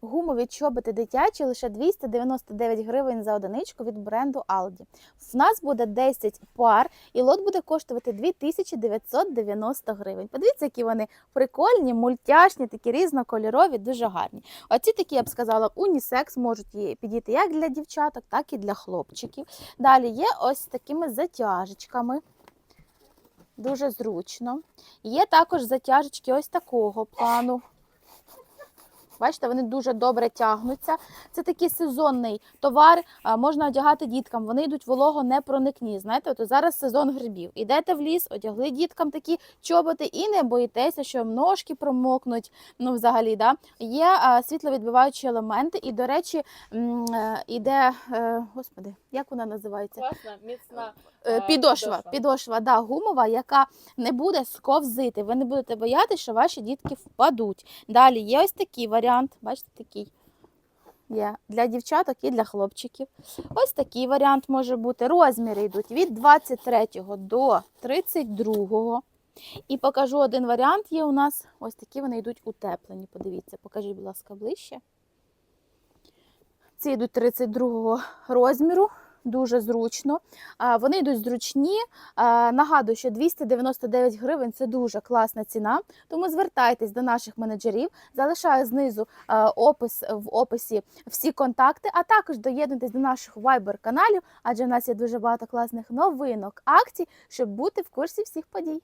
Гумові чоботи дитячі лише 299 гривень за одиничку від бренду Aldi. В нас буде 10 пар, і лот буде коштувати 2990 гривень. Подивіться, які вони прикольні, мультяшні, такі різнокольорові, дуже гарні. Оці такі, я б сказала, унісекс можуть підійти як для дівчаток, так і для хлопчиків. Далі є ось такими затяжечками. Дуже зручно. Є також затяжечки ось такого плану. Бачите, вони дуже добре тягнуться. Це такий сезонний товар, можна одягати діткам. Вони йдуть волого не проникні. Знаєте, от зараз сезон грибів. Ідете в ліс, одягли діткам такі чоботи і не боїтеся, що ножки промокнуть. Ну, взагалі, да. Є світловідбиваючі елементи, і, до речі, е, іде, е, господи, як вона називається? Класна, міцна. Е, Е, Підошва, підошва. да, гумова, яка не буде сковзити. Ви не будете боятися, що ваші дітки впадуть. Далі є ось такий варіант. Бачите, такий. Є для дівчаток і для хлопчиків. Ось такий варіант може бути. Розміри йдуть від 23 до 32. І покажу один варіант. Є у нас ось такі вони йдуть утеплені. Подивіться, покажіть, будь ласка, ближче. Ці йдуть 32 розміру, дуже зручно. Вони йдуть зручні. Нагадую, що 299 гривень це дуже класна ціна. Тому звертайтесь до наших менеджерів. Залишаю знизу опис в описі всі контакти, а також доєднуйтесь до наших Viber каналів, адже в нас є дуже багато класних новинок, акцій, щоб бути в курсі всіх подій.